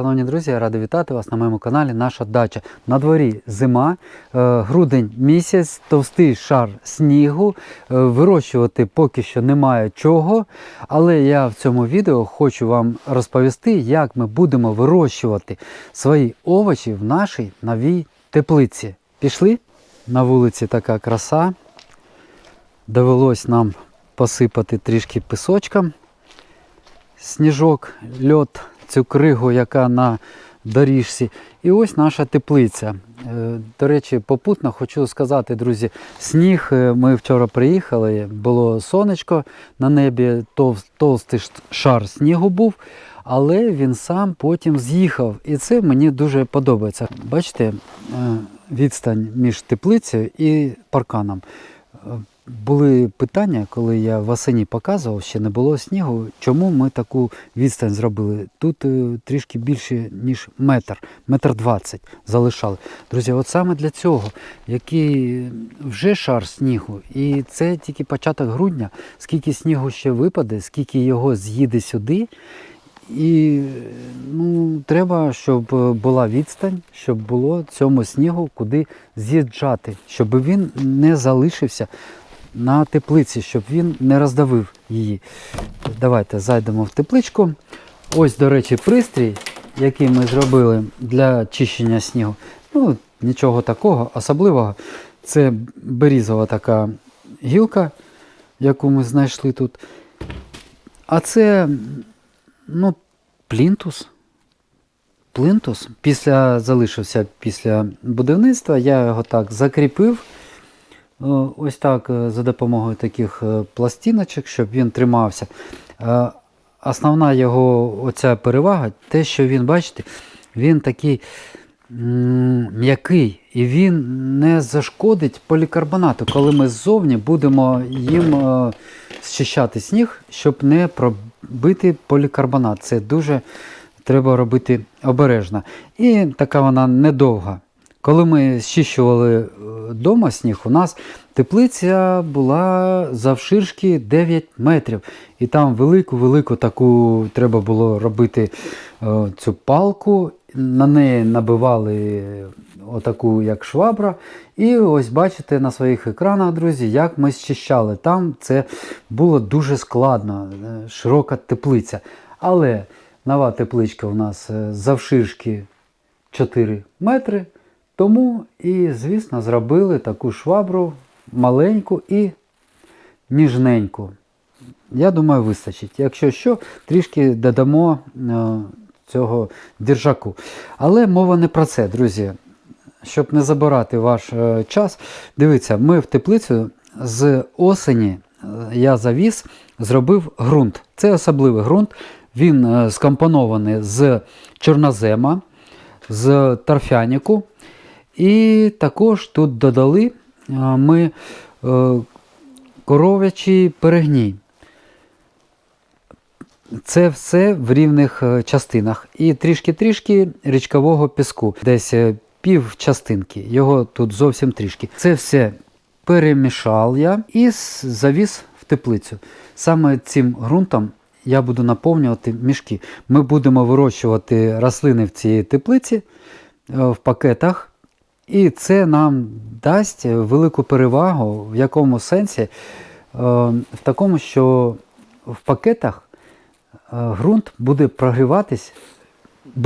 Шановні друзі, я радий вітати вас на моєму каналі Наша дача. На дворі зима, е, грудень місяць, товстий шар снігу. Е, Вирощувати поки що немає чого. Але я в цьому відео хочу вам розповісти, як ми будемо вирощувати свої овочі в нашій новій теплиці. Пішли? На вулиці така краса. Довелось нам посипати трішки пісочком сніжок, льот, цю кригу, яка на доріжці. І ось наша теплиця. Е, До речі, попутно хочу сказати, друзі, сніг. е, Ми вчора приїхали, було сонечко на небі, тов- толстий шар снігу був, але він сам потім з'їхав. І це мені дуже подобається. Бачите, е, відстань між теплицею і парканом. Е, були питання, коли я восені показував, ще не було снігу, чому ми таку відстань зробили. Тут е, трішки більше, ніж метр, метр двадцять залишали. Друзі, от саме для цього, який вже шар снігу, і це тільки початок грудня, скільки снігу ще випаде, скільки його з'їде сюди. І ну, треба, щоб е, була відстань, щоб було цьому снігу куди з'їжджати, щоб він не залишився на теплиці, щоб він не роздавив її. Давайте зайдемо в тепличку. Ось, до речі, пристрій, який ми зробили для чищення снігу. Ну, нічого такого особливого. Це берізова така гілка, яку ми знайшли тут. А це ну, плінтус. Плінтус. Після залишився після будівництва. Я його так закріпив. Е, Ось так е, за допомогою таких е, пластиночок, щоб він тримався. Основна його оця перевага, те, що він, бачите, він такий м'який і він не зашкодить полікарбонату, коли ми ззовні будемо їм зчищати сніг, щоб не пробити полікарбонат. Це дуже треба робити обережно. І така вона недовга. Коли ми зчищували вдома сніг, у нас теплиця була завширшки 9 метрів. І там велику-велику таку треба було робити е, цю палку. На неї набивали отаку, як швабра. І ось бачите на своїх екранах, друзі, як ми зчищали. Там це було дуже складно, е, широка теплиця. Але нова тепличка у нас е, завширшки 4 метри. Тому і, звісно, зробили таку швабру маленьку і ніжненьку. Я думаю, вистачить. Якщо що, трішки додамо е, цього держаку. Але мова не про це, друзі. Щоб не забирати ваш е, час, дивіться, ми в теплицю з осені е, я завіз, зробив ґрунт. Це особливий ґрунт. Він скомпонований з чорнозема, з торфянику. І також тут додали ми е, коров'ячий перегній. Це все в рівних е, частинах. І трішки-трішки річкового піску. Десь е, пів частинки. Його тут зовсім трішки. Це все перемішав я і завіз в теплицю. Саме цим ґрунтом я буду наповнювати мішки. Ми будемо вирощувати рослини в цій теплиці в пакетах. І це нам дасть велику перевагу, в якому сенсі? Е, В такому, що в пакетах е, ґрунт буде прогріватись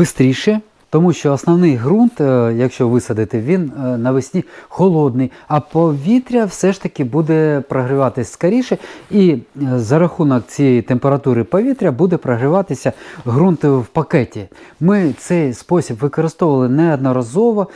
швидше, тому що основний ґрунт, е, якщо висадити, він е, навесні холодний, а повітря все ж таки буде прогріватись скоріше, і е, за рахунок цієї температури повітря буде прогріватися ґрунт в пакеті. Ми цей спосіб використовували неодноразово.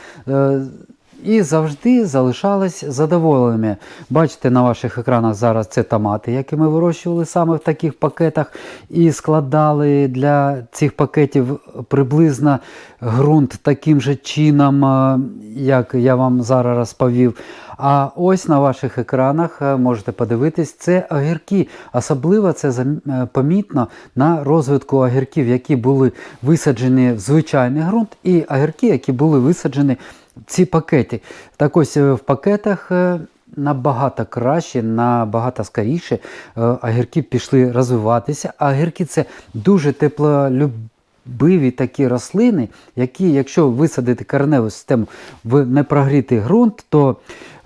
І завжди залишались задоволеними. Бачите на ваших екранах зараз це томати, які ми вирощували саме в таких пакетах, і складали для цих пакетів приблизно ґрунт таким же чином, е, як я вам зараз розповів. А ось на ваших екранах е, можете подивитись, це огірки. Особливо це е, помітно на розвитку огірків, які були висаджені в звичайний ґрунт, і огірки, які були висаджені ці пакети. Так ось е, в пакетах е, набагато краще, набагато скоріше е, огірки пішли розвиватися. А огірки це дуже теплолюб вразливі такі рослини, які, якщо висадити кореневу систему в непрогрітий ґрунт, то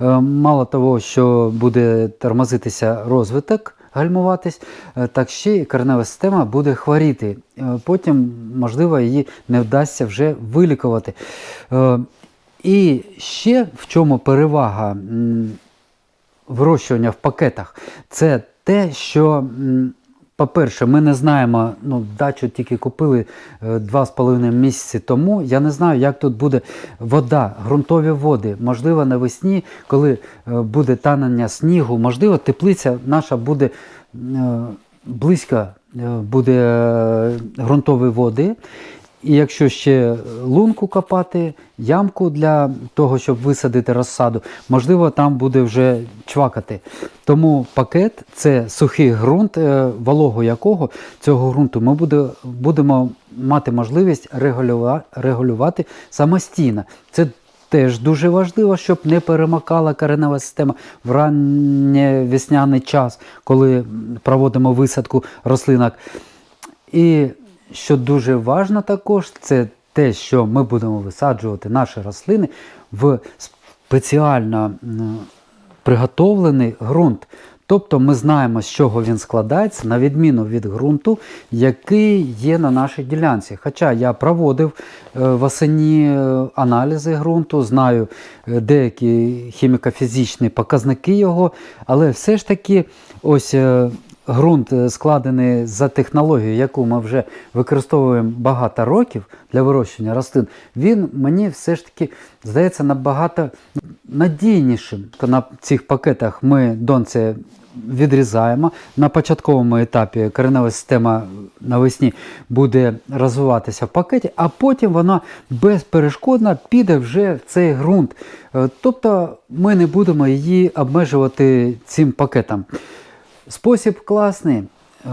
е, мало того, що буде тормозитися розвиток, гальмуватись, е, так ще і коренева система буде хворіти. Е, Потім, можливо, її не вдасться вже вилікувати. Е, І ще в чому перевага вирощування в пакетах, це те, що, по-перше, ми не знаємо, ну, дачу тільки купили е, два з половиною місяці тому. Я не знаю, як тут буде вода, ґрунтові води. Можливо, навесні, коли е, буде танення снігу, можливо, теплиця наша буде е, близько е, буде е, ґрунтові води. І якщо ще лунку копати, ямку для того, щоб висадити розсаду, можливо, там буде вже чвакати. Тому пакет це сухий ґрунт, е, вологу якого цього ґрунту ми буде, будемо мати можливість регулюва- регулювати самостійно. Це теж дуже важливо, щоб не перемикала коренева система в раннє весняний час, коли проводимо висадку рослинок. І що дуже важливо також, це те, що ми будемо висаджувати наші рослини в спеціально приготовлений ґрунт. Тобто ми знаємо, з чого він складається, на відміну від ґрунту, який є на нашій ділянці. Хоча я проводив е, восені е, аналізи ґрунту, знаю е, деякі хіміко-фізичні показники його, але все ж таки ось ґрунт е, складений за технологією, яку ми вже використовуємо багато років для вирощення рослин, він мені все ж таки здається набагато надійнішим. На цих пакетах ми донце відрізаємо. На початковому етапі коренева система навесні буде розвиватися в пакеті, а потім вона безперешкодно піде вже в цей ґрунт. Е, Тобто ми не будемо її обмежувати цим пакетом. Спосіб класний. е,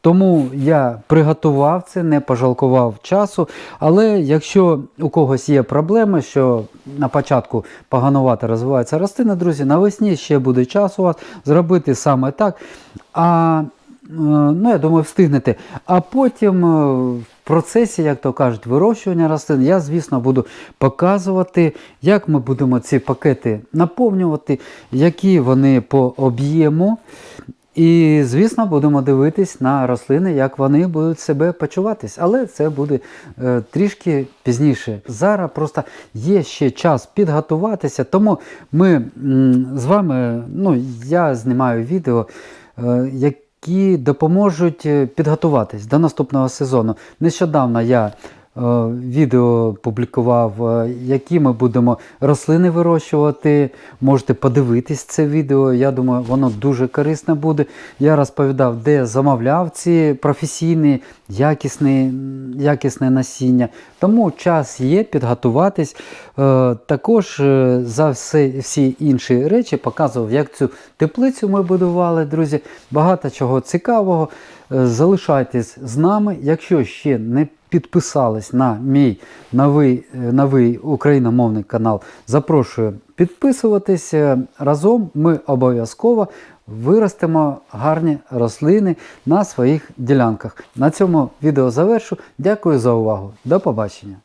Тому я приготував це, не пожалкував часу. Але якщо у когось є проблеми, що на початку поганувати розвивається рослина, друзі, навесні ще буде час у вас зробити саме так. А ну, я думаю, встигнете. А потім е, в процесі, як то кажуть, вирощування рослин, я, звісно, буду показувати, як ми будемо ці пакети наповнювати, які вони по об'єму. І, звісно, будемо дивитись на рослини, як вони будуть себе почуватись. Але це буде е, трішки пізніше. Зараз просто є ще час підготуватися, тому ми м, з вами, ну, я знімаю відео, е, які допоможуть е, підготуватись до наступного сезону. Нещодавно я відео публікував, е, які ми будемо рослини вирощувати. Можете подивитись це відео. Я думаю, воно дуже корисне буде. Я розповідав, де замовляв ці професійні, якісні, якісне насіння. Тому час є підготуватись. Е, Також е, за все, всі інші речі показував, як цю теплицю ми будували, друзі. Багато чого цікавого. Залишайтесь з нами. Якщо ще не підписались на мій новий, новий україномовний канал, запрошую підписуватись. Е, Разом ми обов'язково виростемо гарні рослини на своїх ділянках. На цьому відео завершу. Дякую за увагу. До побачення.